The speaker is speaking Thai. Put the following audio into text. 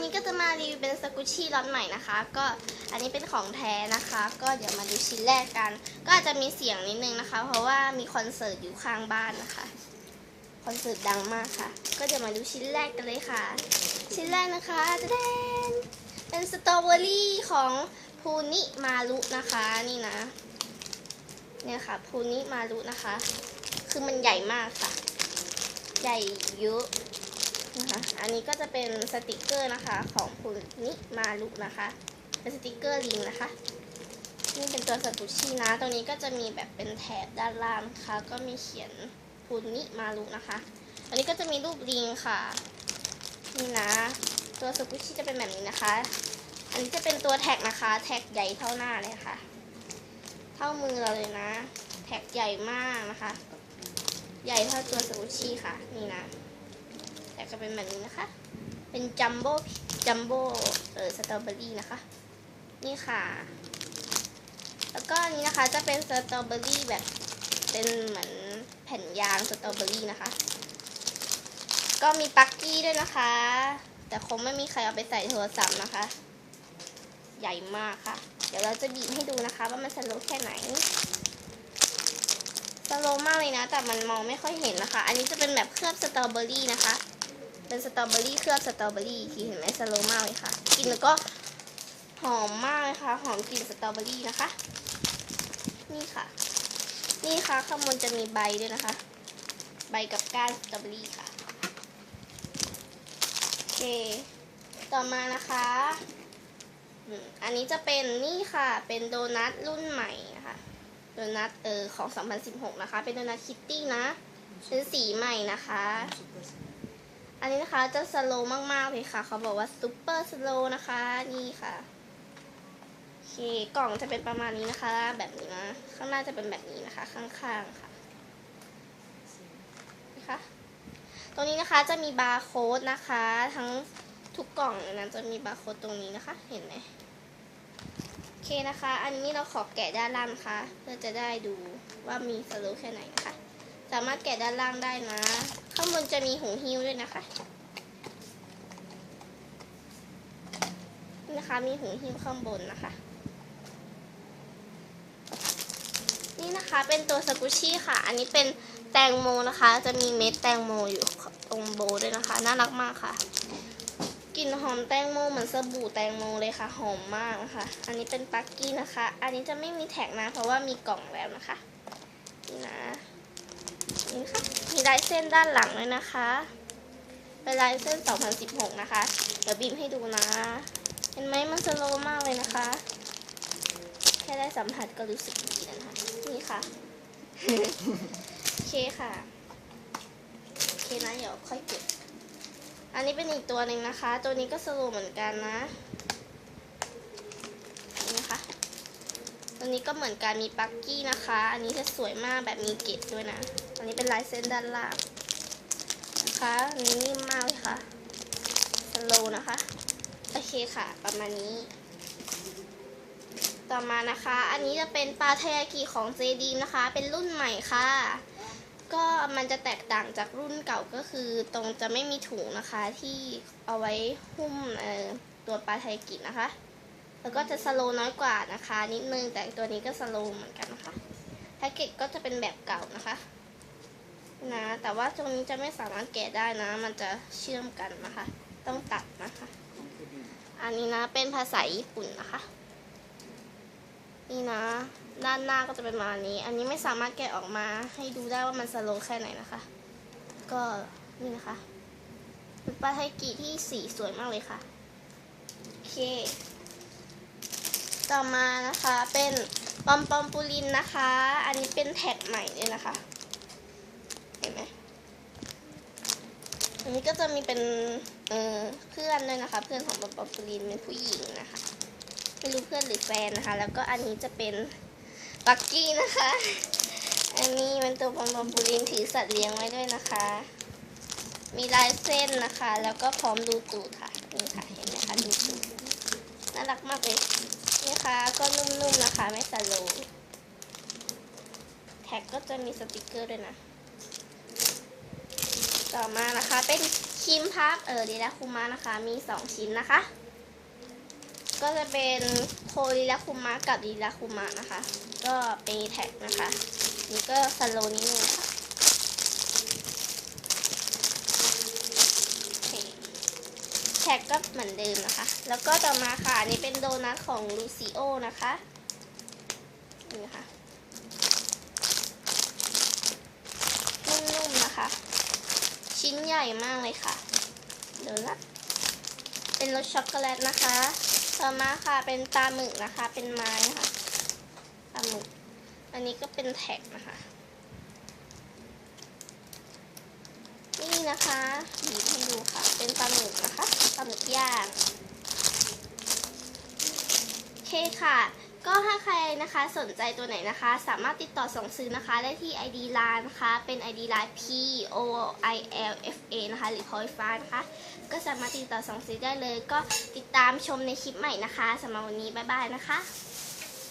วันนี้ก็จะมารีวิวเป็นสกุชชี่ล็อตใหม่นะคะ ก็อันนี้เป็นของแท้นะคะ ก็เดี๋ยวมาดูชิ้นแรกกัน ก็อาจจะมีเสียงนิดนึงนะคะ เพราะว่ามีคอนเสิร์ตอยู่ข้างบ้านนะคะ คอนเสิร์ตดังมากค่ะ ก็เดี๋ยวมาดูชิ้นแรกกันเลยค่ะ ชิ้นแรกนะคะจะแดนเป็นสตรอเบอรี่ของพูนิมารุนะคะนี่นะ เนี่ยค่ะพูนิมารุนะคะ คือมันใหญ่มากค่ะ ใหญ่เยอะ นะคะ อันนี้ก็จะเป็นสติกเกอร์นะคะของคุณนิมารุนะคะ เป็นสติกเกอร์ลิงนะคะ นี่เป็นตัวสกุชชี่นะ ตรงนี้ก็จะมีแบบเป็นแถบด้านล่างนะคะ ก็มีเขียนคุณนิมารุนะคะ อันนี้ก็จะมีรูปลิงค่ะ นี่นะ ตัวสกุชชี่จะเป็นแบบนี้นะคะ อันนี้จะเป็นตัวแท็กนะคะ แท็กใหญ่เท่าหน้าเลยค่ะ เท่ามือเราเลยนะ แท็กใหญ่มากนะคะ ใหญ่เท่าตัวสกุชชี่ค่ะ นี่นะ จะเป็นแบบนี้นะคะ เป็นจัมโบ้จัมโบ้เออสตรอเบอรี่นะคะ นี่ค่ะ แล้วก็นนี้นะคะจะเป็นสตรอเบอรี่แบบเป็นเหมือนแผ่นยางสตรอเบอรี่นะคะ ก็มีปักกี้ด้วยนะคะ แต่คงไม่มีใครเอาไปใส่โทรศัพท์นะคะ ใหญ่มากค่ะ เดี๋ยวเราจะบีบให้ดูนะคะ ว่ามันสโลว์แค่ไหนสโลว์มากเลยนะ แต่มันมองไม่ค่อยเห็นนะคะ อันนี้จะเป็นแบบเคลือบสตรอเบอรี่นะคะ เป็นสตรอเบอรี่เคลือบสตรอเบอรี่อีกทีเห็นไหมสโลมากเลยค่ะ กินแล้วก็หอมมากเลยค่ะ หอมกลิ่นสตรอเบอรี่นะคะ นี่ค่ะ นี่ค่ะข้างบนจะมีใบด้วยนะคะ ใบกับก้านสตรอเบอรี่ค่ะโอเคต่อมานะคะอันนี้จะเป็นนี่ค่ะ เป็นโดนัทรุ่นใหม่นะคะโดนัทเออของ 2016 นะคะ เป็นโดนัทคิตตี้นะเป็นสีใหม่นะคะ อันนี้นะคะจะสโลว์มากๆเลยค่ะ เขาบอกว่าซูเปอร์สโลว์นะคะ นี่ค่ะโอเคกล่องจะเป็นประมาณนี้นะคะ แบบนี้นะข้างหน้าจะเป็นแบบนี้นะคะ ข้างๆค่ะนะคะตรงนี้นะคะจะมีบาร์โค้ดนะคะ ทั้งทุกกล่องเลยนจะมีบาร์โค้ดตรงนี้นะคะ เห็นไหมโอเคนะคะ อันนี้เราขอแกะด้านล่างนะคะเพื่อจะได้ดูว่ามีสโลว์แค่ไหนนะคะสามารถแกะด้านล่างได้นะ ข้างบนจะมีหูหิ้วด้วยนะคะ นะคะมีหูหิ้วข้างบนนะคะ นี่นะคะเป็นตัวสกุชชี่ค่ะ อันนี้เป็นแตงโมนะคะ จะมีเม็ดแตงโมอยู่ตรงโบด้วยนะคะ น่ารักมากค่ะกลิ่นหอมแตงโมเหมือนสบู่แตงโมเลยค่ะ หอมมากนะคะ อันนี้เป็นปักกี้นะคะ อันนี้จะไม่มีแท็กนะ เพราะว่ามีกล่องแล้วนะคะ นี่นะ นี่ค่ะ มีลายเส้นด้านหลังด้วยนะคะ เป็นลายเส้น 2016 นะคะ เดี๋ยวบีมให้ดูนะ เห็นไหมมันสโลว์มากเลยนะคะ แค่ได้สัมผัสก็รู้สึกดีแล้วนะคะ นี่ค่ะ โอเคค่ะ โอเคนะ เดี๋ยวค่อยเก็บ อันนี้เป็นอีกตัวหนึ่งนะคะ ตัวนี้ก็สโลว์เหมือนกันนะนี่นะคะตัวนี้ก็เหมือนกันมีปักกี้นะคะ อันนี้จะสวยมากแบบมีเกล็ดด้วยนะ อันนี้เป็นลายเส้นด้านล่างนะคะอันนี้นิ่มมากเลยค่ะสโลว์นะคะ โอเคค่ะ ประมาณนี้ ต่อมานะคะ อันนี้จะเป็นปลาทยากิของเจดีนะคะ เป็นรุ่นใหม่ค่ะ ก็มันจะแตกต่างจากรุ่นเก่าก็คือ ตรงจะไม่มีถุงนะคะ ที่เอาไว้หุ้มตัวปลาทยากินะคะ แล้วก็จะสโลว์น้อยกว่านะคะ นิดนึงแต่ตัวนี้ก็สโลว์เหมือนกันนะคะแพ็กเกจก็จะเป็นแบบเก่านะคะ นะ แต่ว่าตรงนี้จะไม่สามารถแกะได้นะ มันจะเชื่อมกันนะคะ ต้องตัดนะคะ อันนี้นะเป็นภาษาญี่ปุ่นนะคะ นี่นะ ด้านหน้าก็จะเป็นมานี้ อันนี้ไม่สามารถแกะออกมาให้ดูได้ว่ามันสโลว์แค่ไหนนะคะ ก็นี่นะคะเป็นปลาไทกิที่สีสวยมากเลยค่ะ โอเค ต่อมานะคะเป็นปอมปอมปูลินนะคะ อันนี้เป็นแท็กใหม่เลยนะคะ เห็นไหมอันนี้ก็จะมีเป็นเออเพื่อนด้วยนะคะ เพื่อนของปอมปอมปูลินเป็นผู้หญิงนะคะไม่รู้เพื่อนหรือแฟนนะคะ แล้วก็อันนี้จะเป็นปักกี้นะคะ อันนี้เป็นตัวปอมปอมปูลินถือสัตว์เลี้ยงไว้ด้วยนะคะ มีลายเส้นนะคะ แล้วก็พร้อมดูตูดค่ะนี่ค่ะเห็นไหมคะดูตูดน่ารักมากเลยนี่ค่ะก็นุ่มๆนะคะ ไม่สโลแท็กก็จะมีสติกเกอร์ด้วยนะ ต่อมานะคะเป็นคิมพับเออดีแลคุมานะคะ มีสองชิ้นนะคะ ก็จะเป็นโคลีลคุมะกับลีลคุมะนะคะ ก็เป็นแท็กนะคะ นี่ก็สโลนิดนึงนะคะแท็กก็เหมือนเดิมนะคะ แล้วก็ต่อมาค่ะอันนี่เป็นโดนัทของลูซิโอนะคะนี่นะคะนุ่มๆนะคะ ชิ้นใหญ่มากเลยค่ะ เดี๋ยวละเป็นรสช็อกโกแลตนะคะต่อมาค่ะเป็นปลาหมึกนะคะ เป็นไม้นะคะปลาหมึก อันนี้ก็เป็นแท็กนะคะ นี่นะคะบีบให้ดูค่ะ เป็นปลาหมึกนะคะ ปลาหมึกย่างโอเคค่ะ ก็ถ้าใครนะคะสนใจตัวไหนนะคะ สามารถติดต่อส่งซื้อนะคะ ได้ที่ ID line นะคะ เป็น ID ร้าน P O I L F A นะคะ หรือ p o i f a นะคะ ก็สามารถติดต่อส่งซื้อได้เลย ก็ติดตามชมในคลิปใหม่นะคะสำหรับวันนี้บ๊ายบายนะคะ